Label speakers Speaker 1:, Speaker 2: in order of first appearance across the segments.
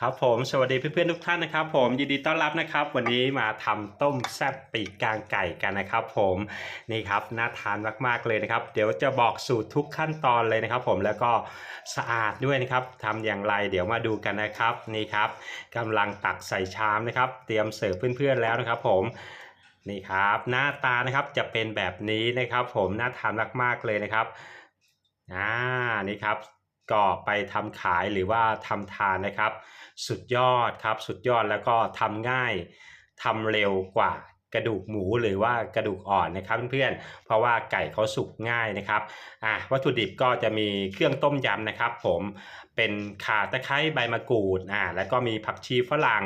Speaker 1: ครับผมสวัสดีเพื่อนๆทุกท่านนะครับผมยินดีต้อนรับนะครับ วันนี้มาทำต้มแซ่บปีกกลางไก่กันนะครับผมนี่ครับน่าทานมากๆเลยนะครับ เดี๋ยวจะบอกสูตรทุกขั้นตอนเลยนะครับ ผมแล้วก็สะอาดด้วยนะครับทำอย่างไรเดี๋ยวมาดูกันนะครับนี่ครับกำลังตักใส่ชามนะครับ เตรียมเสิร์ฟเพื่อนๆแล้วนะครับ ผมนี่ครับหน้าตานะครับจะเป็นแบบนี้นะครับ ผมน่าทานมากๆเลยนะครับอ่านี่ครับ ก็ไปทำขายหรือว่าทำทานนะครับ สุดยอดครับสุดยอดแล้วก็ทำง่ายทำเร็วกว่ากระดูกหมูหรือว่ากระดูกอ่อนนะครับเพื่อนๆ เพราะว่าไก่เขาสุกง่ายนะครับอ่าวัตถุดิบก็จะมีเครื่องต้มยำนะครับ ผมเป็นข่าตะไคร้ใบมะกรูดอ่าแล้วก็มีผักชีฝรั่ง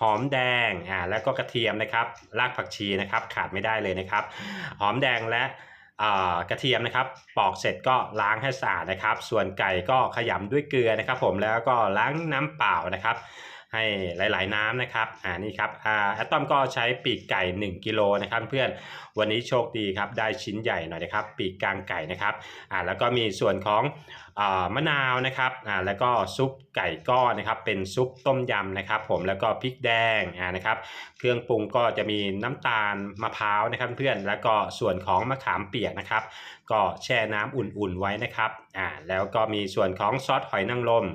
Speaker 1: หอมแดงอ่าแล้วก็กระเทียมนะครับรากผักชีนะครับขาดไม่ได้เลยนะครับ หอมแดงและ กระเทียมนะครับ ปอกเสร็จก็ล้างให้สะอาดนะครับ ส่วนไก่ก็ขยำด้วยเกลือนะครับ ผมแล้วก็ล้างน้ำเปล่านะครับ ให้หลาย ๆ น้ำนะครับอ่านี่ครับอ่าแอตตอมก็ใช้ปีกไก่ 1 กิโลนะครับเพื่อนวันนี้โชคดีครับได้ชิ้นใหญ่หน่อยนะครับ ปีกกลางไก่นะครับอ่าแล้วก็มีส่วนของอ่ามะนาวนะครับอ่าแล้วก็ซุปไก่ก้อนนะครับเป็นซุปต้มยำนะครับผมแล้วก็พริกแดงอ่านะครับเครื่องปรุงก็จะมีน้ำตาลมะพร้าวนะครับเพื่อนแล้วก็ส่วนของมะขามเปียกนะครับ ก็แช่น้ำอุ่น ๆ ไว้นะครับอ่าแล้วก็มีส่วนของซอสหอยนางรม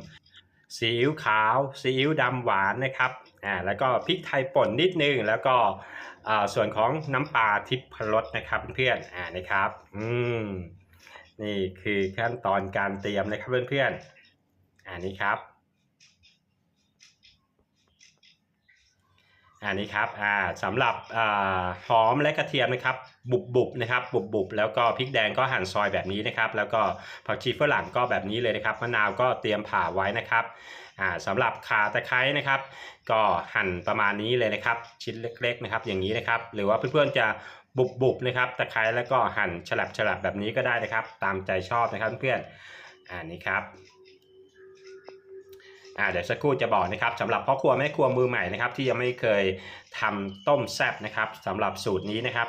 Speaker 1: ซีอิ๊วขาวซีอิ๊วดำหวานนะครับอ่าแล้วก็พริกไทยป่นนิดนึง แล้วก็อ่าส่วนของน้ำปลาทิพรสนะครับเพื่อนๆอ่านะครับอืมนี่คือขั้นตอนการเตรียมนะครับเพื่อนๆอ่านี่ครับ อันนี้ครับอ่าสำหรับอ่าหอมและกระเทียมนะครับบุบๆนะครับบุบๆแล้วก็พริกแดงก็หั่นซอยแบบนี้นะครับ แล้วก็ผักชีฝรั่งก็แบบนี้เลยนะครับมะนาวก็เตรียมผ่าไว้นะครับอ่าสำหรับขาตะไคร้นะครับ ก็หั่นประมาณนี้เลยนะครับ ชิ้นเล็กๆนะครับ อย่างนี้นะครับ หรือว่าเพื่อนๆจะบุบๆนะครับตะไคร้แล้วก็หั่นฉลับๆแบบนี้ก็ได้นะครับ ตามใจชอบนะครับเพื่อนๆอ่านี่ครับ อ่าเดี๋ยวสักครู่จะบอกนะครับสำหรับพ่อครัวแม่ครัวมือใหม่นะครับที่ยังไม่เคยทำต้มแซ่บนะครับสำหรับสูตรนี้นะครับ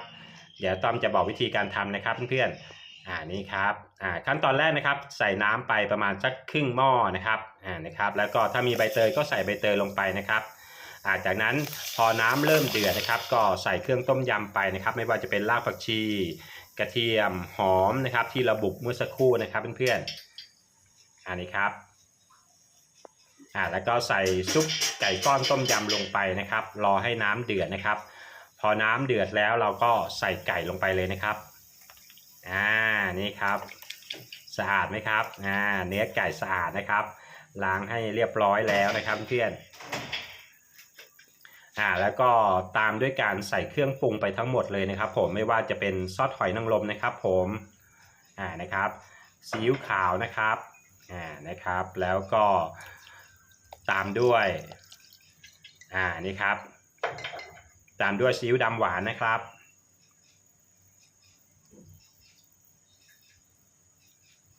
Speaker 1: เดี๋ยวต้อมจะบอกวิธีการทำนะครับเพื่อนๆอ่านี่ครับอ่าขั้นตอนแรกนะครับใส่น้ำไปประมาณสักครึ่งหม้อนะครับอ่านะครับ แล้วก็ถ้ามีใบเตยก็ใส่ใบเตยลงไปนะครับอ่าจากนั้นพอน้ำเริ่มเดือดนะครับ ก็ใส่เครื่องต้มยำไปนะครับ ไม่ว่าจะเป็นรากผักชี กระเทียมหอมนะครับ ที่ระบุเมื่อสักครู่นะครับเพื่อนๆอ่านี่ครับ อ่าแล้วก็ใส่ซุปไก่ก้อนต้มยำลงไปนะครับ รอให้น้ำเดือดนะครับ พอน้ำเดือดแล้วเราก็ใส่ไก่ลงไปเลยนะครับอ่านี่ครับสะอาดไหมครับอ่าเนื้อไก่สะอาดนะครับล้างให้เรียบร้อยแล้วนะครับเพื่อนอ่าแล้วก็ตามด้วยการใส่เครื่องปรุงไปทั้งหมดเลยนะครับ ผมไม่ว่าจะเป็นซอสหอยนางรมนะครับ ผมอ่านะครับซีอิ๊วขาวนะครับอ่านะครับ แล้วก็ ตามด้วย อ่านี่ครับ ตามด้วยซีอิ๊วดำหวานนะครับ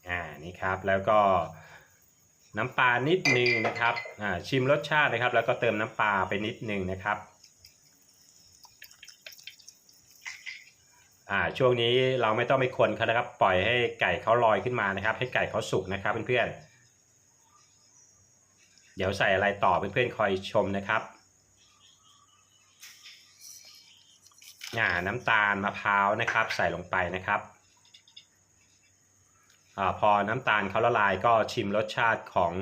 Speaker 1: อ่านี่ครับแล้วก็น้ำปลานิดนึงนะครับ อ่าชิมรสชาตินะครับ แล้วก็เติมน้ำปลาไปนิดนึงนะครับ อ่าช่วงนี้เราไม่ต้องไปคนเขานะครับ ปล่อยให้ไก่เขาลอยขึ้นมานะครับ ให้ไก่เขาสุกนะครับเพื่อนๆ เดี๋ยวใส่อะไรต่อเพื่อนๆคอยชมนะครับอ่าน้ำตาลมะพร้าวนะครับ ใส่ลงไปนะครับอาพอน้ำตาลเขาละลายก็ชิมรสชาติของ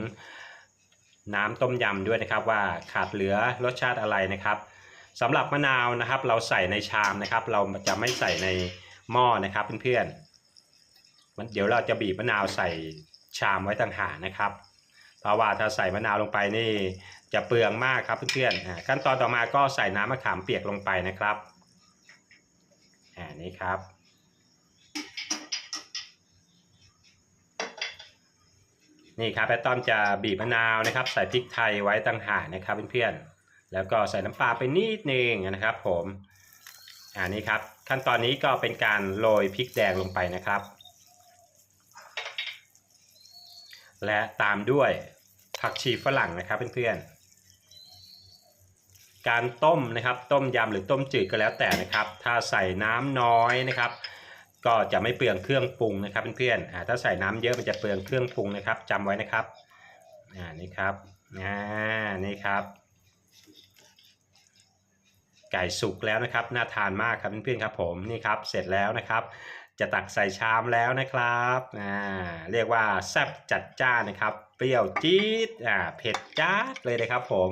Speaker 1: น้ำต้มยำด้วยนะครับ ว่าขาดเหลือรสชาติอะไรนะครับสำหรับมะนาวนะครับ เราใส่ในชามนะครับ เราจะไม่ใส่ในหม้อนะครับเพื่อนๆมันเดี๋ยวเราจะบีบมะนาวใส่ชามไว้ต่างหากนะครับ เพราะว่าถ้าใส่มะนาวลงไปนี่จะเปลืองมากครับเพื่อนๆอ่าขั้นตอนต่อมาก็ใส่น้ำมะขามเปียกลงไปนะครับอ่านี่ครับนี่ครับแอตตอมจะบีบมะนาวนะครับ ใส่พริกไทยไว้ต่างหากนะครับเพื่อนๆแล้วก็ใส่น้ำปลาไปนิดนึงนะครับผมอ่านี่ครับขั้นตอนนี้ก็เป็นการโรยพริกแดงลงไปนะครับ และตามด้วย ผักชีฝรั่งนะครับเพื่อนๆ การต้มนะครับต้มยำหรือต้มจืดก็แล้วแต่นะครับ ถ้าใส่น้ำน้อยนะครับ ก็จะไม่เปลืองเครื่องปรุงนะครับเพื่อนๆถ้าใส่น้ำเยอะมันจะเปลืองเครื่องปรุงนะครับจำไว้นะครับอ่านี่ครับอ่านี่ครับ ไก่สุกแล้วนะครับน่าทานมากครับเพื่อนๆครับผมนี่ครับเสร็จแล้วนะครับ จะตักใส่ชามแล้วนะครับอ่าเรียกว่าแซ่บจัดจ้านนะครับ เปรี้ยวจี๊ดอ่าเผ็ดจ้าดเลยนะครับผม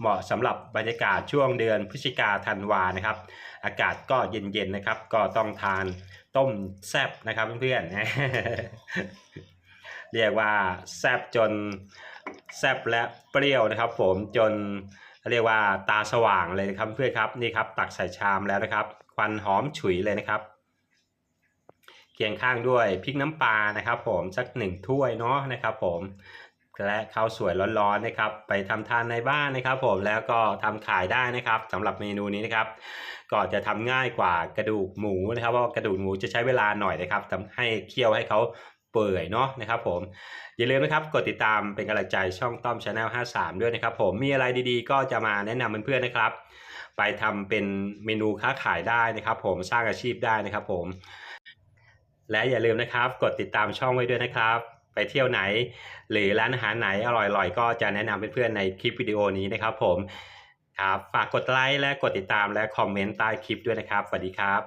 Speaker 1: เหมาะสำหรับบรรยากาศช่วงเดือนพฤศจิกาธันวานะครับ อากาศก็เย็นๆนะครับ ก็ต้องทานต้มแซ่บนะครับเพื่อนๆเรียกว่าแซ่บจนแซ่บและเปรี้ยวนะครับ ผมจนเรียกว่าตาสว่างเลยนะครับเพื่อนครับนี่ครับ ตักใส่ชามแล้วนะครับ ควันหอมฉุยเลยนะครับ เคียงข้างด้วยพริกน้ำปลานะครับ ผมสักหนึ่งถ้วยเนาะนะครับผมและข้าวสวยร้อนๆนะครับ ไปทำทานในบ้านนะครับ ผมแล้วก็ทำขายได้นะครับสำหรับเมนูนี้นะครับก็จะทำง่ายกว่ากระดูกหมูนะครับเพราะกระดูกหมูจะใช้เวลาหน่อยนะครับทำให้เคี่ยวให้เขาเปื่อยเนาะนะครับ ผมอย่าลืมนะครับกดติดตามเป็นกำลังใจช่องต้อมชาแนล53 ด้วยนะครับ ผมมีอะไรดีๆ ก็จะมาแนะนำเพื่อนๆนะครับ ไปทำเป็นเมนูค้าขายได้นะครับ ผมสร้างอาชีพได้นะครับ ผม และอย่าลืมนะครับ กดติดตามช่องไว้ด้วยนะครับ ไปเที่ยวไหน หรือร้านอาหารไหนอร่อยๆ ก็จะแนะนำเพื่อนๆในคลิปวิดีโอนี้นะครับผมครับฝากกดไลค์และกดติดตามและคอมเมนต์ใต้คลิปด้วยนะครับสวัสดีครับ